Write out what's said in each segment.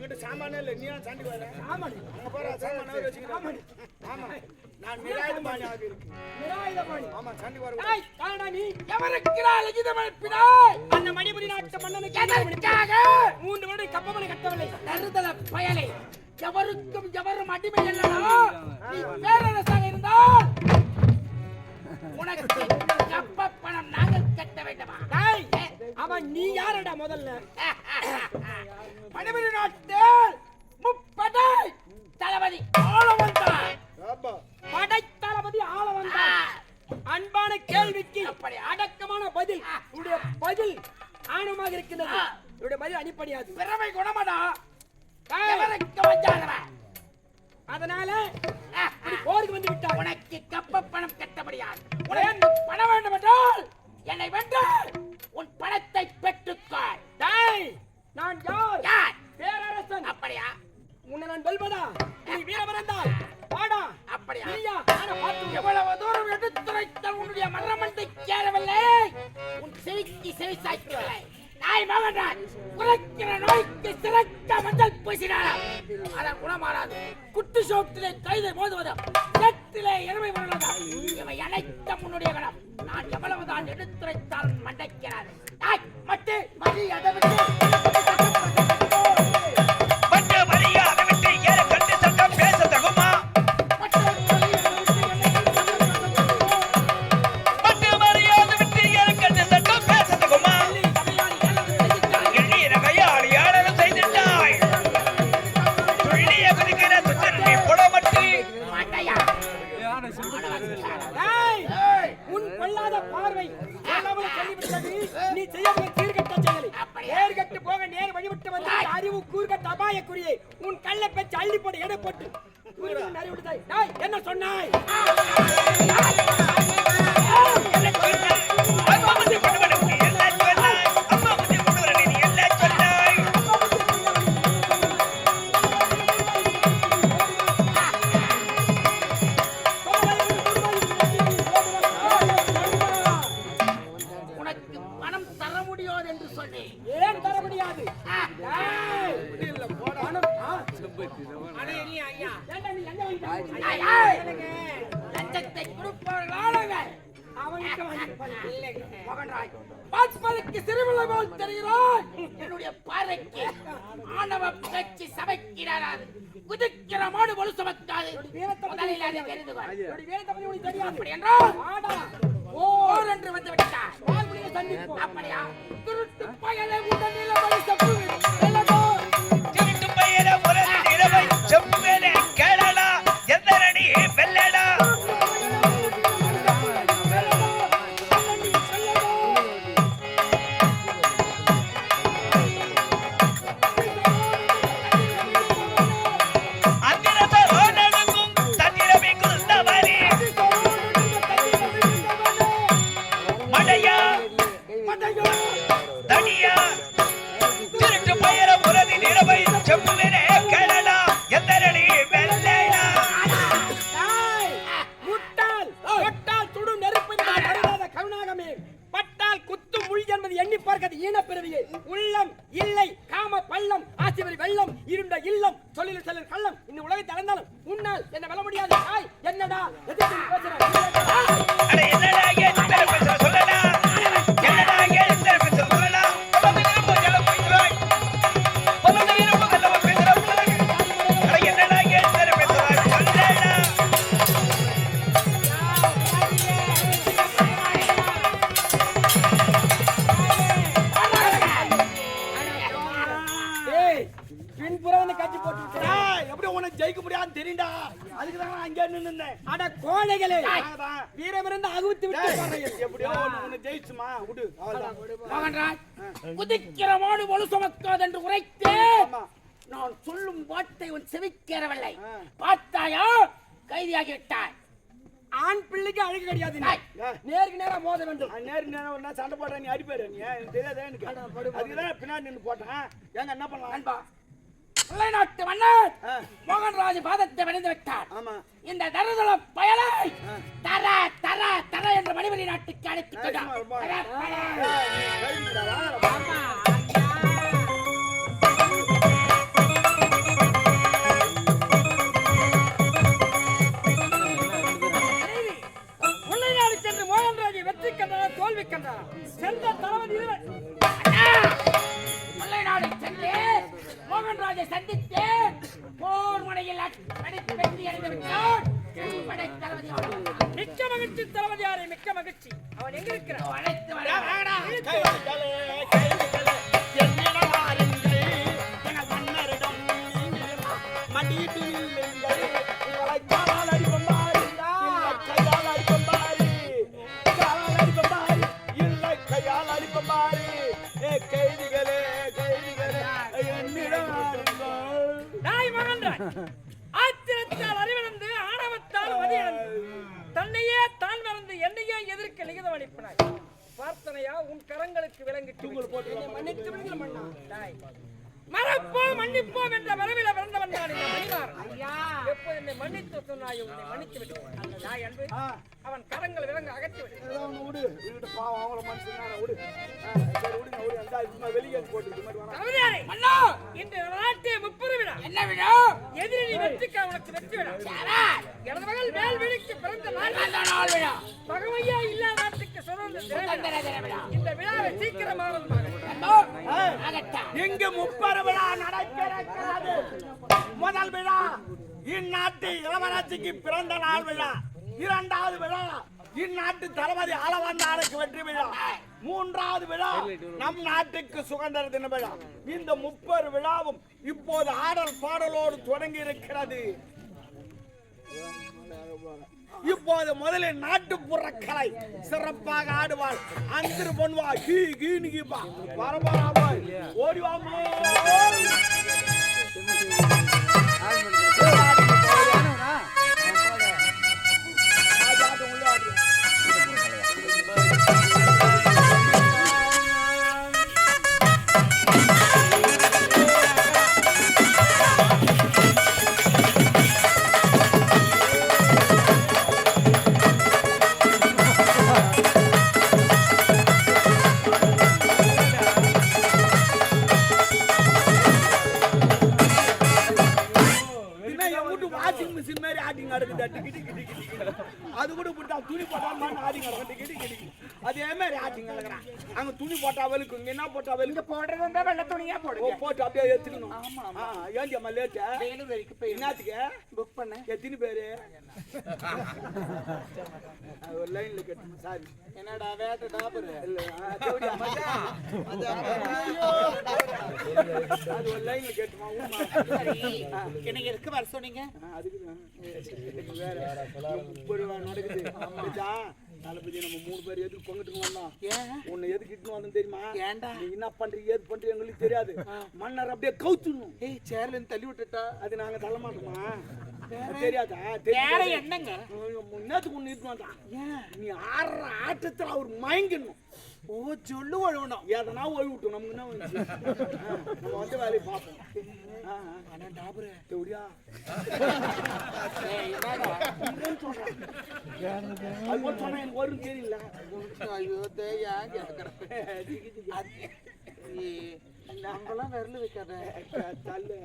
என்கிட்ட சாமானே இல்லை. நீ சண்டைக்கு வர? அங்க போற சாமான வச்சுக்கிறேன் ஆமா. நான் நிராயுதபாணி ஆக இருக்கு. நிராயுதபாணி. ஆமா சண்டைக்கு வர ஏய், காணடா நீ. எவருக்கிறாய் லிகிதமளிப்பினாய்? அந்த மணிபுரி நாட்டு மன்னனுக்கு எதற்காக? மூன்று வருடம் கப்பமனை கட்டவில்லை. தருதல பயலை. எவருக்கும் எவரும் அடிமை இல்லடா. நீ பேரரசாக இருந்தால் உனக்கு கப்ப பணம் நாங்கள் கட்ட வேண்டுமா? டேய், அவன் நீ யாரடா முதல்ல? மணிபுரி நாட்டில் முப்படை தளபதி ஆள வந்தான் படை தளபதி ஆள வந்தான் அன்பான கேள்விக்கு அப்படி. அடக்கமான பதில். உடைய பதில் ஆணவமாக இருக்கின்றது. உடைய பதில் அடிப்படையாது. பிறவை குணமடா. அதனால போருக்கு வந்து விட்டார் உனக்கு கப்ப பணம் கட்ட முடியாது உனக்கு பணம் வேண்டும் என்றால் என்னை வென்று உன் பணத்தை பெற்றுக்கொள் டேய் நான் யார்? யார்? பேரரசன். அப்படியா? உன்னை நான் வெல்வதா? நீ வீரமறந்தால் வாடா. அப்படியா? நீயா? நானே பார்த்து எவ்வளவு தூரம் எடுத்துரைத்த உன்னுடைய மரணமண்டை கேளவில்லை உன் செவிக்கு செவி சாய்க்கவில்லை நாய் மகன்றான் குறைக்கிற நோய்க்கு சிறக்க மஞ்சள் பூசினாராம் அதன் குணமாறாது குட்டு சோட்டிலே கைதை மோதுவதா. சேற்றிலே எருமை வருவதா இவை அனைத்த முன்னுடைய கணம் நான் எவ்வளவுதான் எடுத்துரைத்தால் மண்டைக்கிறார் மட்டு மதி அதை விட்டு. உன் கொள்ளாத பார்வை சொல்லாமல் சொல்லிவிட்டது. நீ செய்யக்கூடிய கீழ்கட்ட செயலை. நேர்கட்டு போக நேர் வழிவிட்டு வந்து அறிவு கூர்கட்ட அபாயக்குரியை உன் கல்லை பெற்று அள்ளி போட்டு எடை போட்டு. கூறுவது நிறைவிடுதாய். டேய், என்ன சொன்னாய்? லஞ்சத்தை போல் என்னுடைய பார்வைக்கு ஆணவ பேச்சு சமைக்கிறார் குதிக்கிற மாடு ஒழு சுமக்காது முதலில் அதை தெரிந்து அப்படி என்றால் ஓர் என்று வந்து விட்டார். அப்படியா? திருட்டு பயலை உடனில் வழி தனியா? திருட்டு பையன நெருப்பு கருணாகமே. பட்டால் குத்து முள் என்பது எண்ணி பார்க்காத ஈனப்பிறவியே. உள்ளம் இல்லை காம பள்ளம் ஆசிவரி வெள்ளம் இருண்ட இல்லம் சொல்லில் செல்லும் கள்ளம். அட கோழைகளே. வீரமிருந்து அகுத்து விட்டு. எப்படியோ ஒண்ணு உன்னை ஜெயிச்சுமா? விடு. மகன்ராஜ் குதிக்கிற மாடு ஒழு சுமக்காது என்று உரைத்தே. நான் சொல்லும் வார்த்தை உன் செவிக்கேறவில்லை. பார்த்தாயா? கைதியாகி விட்டாய் ஆண் பிள்ளைக்கு அழகு கிடையாது. நேருக்கு நேரா மோத வேண்டும். நேருக்கு நேரம் நாள் சண்டை போடுற நீ அடிப்பாரு நீ தெரியாதே எனக்கு. அதுக்குதான் பின்னாடி நின்று போட்டேன். ஏங்க என்ன பண்ணலாம்? நாட்டு மன்னன் ஆ. மோகன்ராஜ் பாதத்தை விழுந்து விட்டார். இந்த தருதல பயலை தர தர தர என்ற மணிமணி நாட்டுக்கு அழைத்து மிக்க மகிழ்ச்சி தளபதியாரே மிக்க மகிழ்ச்சி அவன் எங்க இருக்கிறான் எதிர்க்க லிகிதம் அளிப்பினாய் பிரார்த்தனையா? உன் கரங்களுக்கு விளங்கிட்டு என்னை மன்னித்து விடுங்கள் மன்னா. நாய் மறப்போம் மன்னிப்போம் என்ற வரவில பிறந்தவன் நான் இந்த மணிமாறன் ஐயா. எப்போது என்னை மன்னித்து சொன்னாயோ உன்னை மன்னித்து விடுவேன். அந்த நாய் அன்பு அவன் கரங்கள் விலங்கு அகற்றி விடு. பாவம், அவங்கள மனுஷன் விடு. போட்டு இன்று நாட்டிய முப்பது விழா என்ன விடோ? எதிரி வெற்றிக்கா உனக்கு வெற்றி விழா எனது மகள் வேல்விழிக்கு பிறந்த நாள். விடோ. பகவையா இந்த விழாவை சீக்கிரமாக இங்கு முப்பது விழா நடக்கிறது முதல் விழா இந்நாட்டு இளவரசிக்கு பிறந்த நாள் விழா. இரண்டாவது விழா இந்நாட்டு தளபதி அளவந்தாருக்கு வெற்றி விழா. மூன்றாவது விழா நம் நாட்டுக்கு சுதந்திர தின விழா. இந்த முப்பது விழாவும் இப்போது ஆடல் பாடலோடு தொடங்கி இருக்கிறது. இப்போது முதலில் நாட்டுப்புற கலை. சிறப்பாக ஆடுவாள். அந்திரு பொன்வா கீ கீனு கீப்பா வரமாமா ஓடி வாமா அதே மாதிரி ஆட்டிங் நடக்கிறான் அங்க துணி போட்டா இங்க என்ன போட்டா வெளுக்கு? போடுறது வந்தா வெள்ள துணியா போடுங்க. போட்டு அப்படியே எடுத்துக்கணும். ஆ, ஏன்டி அம்மா லேட்டா வேலூர் வரைக்கும் போய் என்னத்துக்கு புக் பண்ண. எத்தனை பேரு? ஒரு லைன்ல கேட்டோம் சாரி என்னடா வேட்ட டாபரு? இல்ல. அது ஒரு லைன்ல கேட்டுமா எனக்கு எதுக்கு வர சொன்னீங்க. இது வேற. நடக்குது. தளபதி நம்ம மூணு பேர் எதுக்கு பங்கிட்டு வந்தோம் ஏன்? உன்னை எதுக்கு இட்டுன்னு வந்தோம் தெரியுமா? ஏன்டா? நீ என்ன பண்றீங்க? ஏது பண்றீங்க எங்களுக்கு தெரியாது. மன்னர் அப்படியே கவுத்துணும் ஏய் சேர்ல இருந்து தள்ளி விட்டுட்டா? அது நாங்க தள்ள மாட்டோமா? தெரியாதா? வேற என்னங்க? முன்னேத்துக்கு ஒண்ணு இட்டுன்னு வந்தான். நீ ஆடுற ஆட்டத்துல அவர் மயங்கிடணும். ஓ சொல்லு ஒழுவணும் எதனா ஓய்வு விட்டோம்? நமக்கு என்ன நம்ம வந்து வேலையை பார்ப்போம். ஆனா டாபரு எப்படியா? சொன்னா எனக்கு வரும் தெரியல. ஐயோ தேயா நம்மளாம் விரல வைக்காத. தள்ளு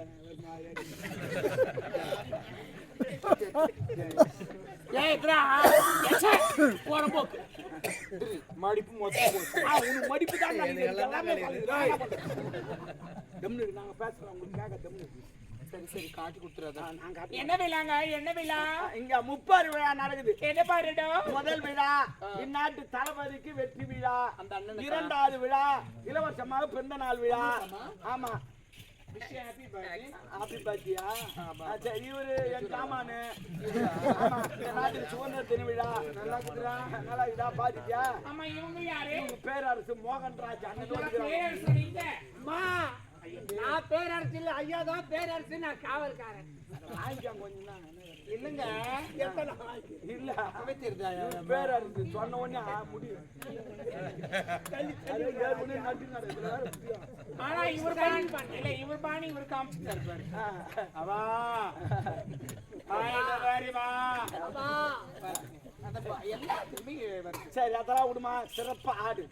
மடிப்பு மொத்தம் உனக்கு மடிப்பு தான் எல்லாமே இருக்கு, நாங்க பேசுறோம். உங்களுக்கு கேட்க இருக்கு. சரி சரி காட்டி கொடுத்துறாத. ஆ, நாங்க காட்டுறோம். என்ன விழாங்க? என்ன விழா? இங்க முப்பாறு விழா நடக்குது. என்ன பாருடா? முதல் விழா. இந்நாட்டு தளபதிக்கு வெற்றி விழா. அந்த? இரண்டாவது விழா. இலவசமாக பிறந்த நாள் விழா ஆமா. ஹாப்பி பர்த்டேயா சரி இவரு என் இந்த நாட்டுக்கு சுதந்திர தின விழா நல்லா நல்லா இருக்குதா பாத்துட்டியா? ஆமா இவங்க யாரு? இவங்க பேரரசு மோகன்ராஜ் அண்ணன் பேரரசு நீங்க. அம்மா நான் பேரரசு இல்ல ஐயா தான் பேரரசு நான் காவல்காரன். வாங்கிக்காங்க கொஞ்சம் தான். இல்லங்க. இல்ல. தெரியுதா பேரரசு சொன்ன உடனே ஆ, முடியும். ஆனா இவர் பாணி இல்ல இவர் பாணி இவர் காமிச்சு தருப்பாரு. அவா. சரி அதெல்லாம் விடுமா. சிறப்பா ஆடு.